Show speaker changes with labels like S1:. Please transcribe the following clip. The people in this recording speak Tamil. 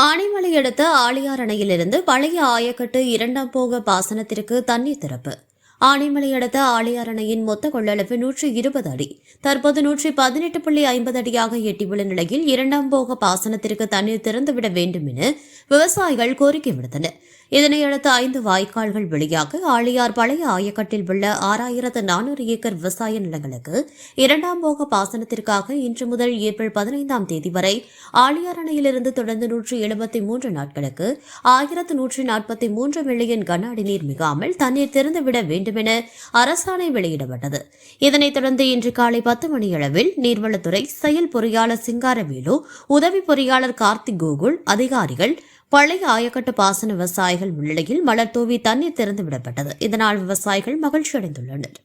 S1: ஆனைமலை அடுத்த ஆழியார் அணையிலிருந்து பழைய ஆயக்கட்டு இரண்டாம் போக பாசனத்திற்கு தண்ணீர் திறப்பு. ஆனைமலை அடுத்த ஆழியார் அணையின் மொத்த கொள்ளளவு நூற்றி இருபது அடி. தற்போது நூற்றி பதினெட்டு புள்ளி ஐம்பது அடியாக எட்டியுள்ள நிலையில் இரண்டாம் போக பாசனத்திற்கு தண்ணீர் திறந்துவிட வேண்டும் என விவசாயிகள் கோரிக்கை விடுத்தனர். இதனையடுத்து ஐந்து வாய்க்கால்கள் வழியாக ஆழியார் பழைய ஆயக்கட்டில் உள்ள ஆறாயிரத்து நானூறு ஏக்கர் விவசாய நிலங்களுக்கு இரண்டாம் போக பாசனத்திற்காக இன்று முதல் ஏப்ரல் பதினைந்தாம் தேதி வரை ஆழியார் அணையிலிருந்து தொடர்ந்து நூற்றி எழுபத்தி மூன்று நாட்களுக்கு ஆயிரத்து நூற்றி நாற்பத்தி மூன்று மில்லியன் கன அடி நீர் மிகாமல் தண்ணீர் திறந்துவிட வேண்டுமென அரசாணை வெளியிடப்பட்டது. இதனைத் தொடர்ந்து இன்று காலை பத்து மணியளவில் நீர்வளத்துறை செயல் பொறியாளர் சிங்காரவேலு உதவி பொறியாளர் கார்த்திக் கோகுல் அதிகாரிகள் பழைய ஆயக்கட்டு பாசன விவசாயிகள் முன்னிலையில் மலர் தூவி தண்ணீர் திறந்து விடப்பட்டது இதனால் விவசாயிகள் மகிழ்ச்சி அடைந்துள்ளனர்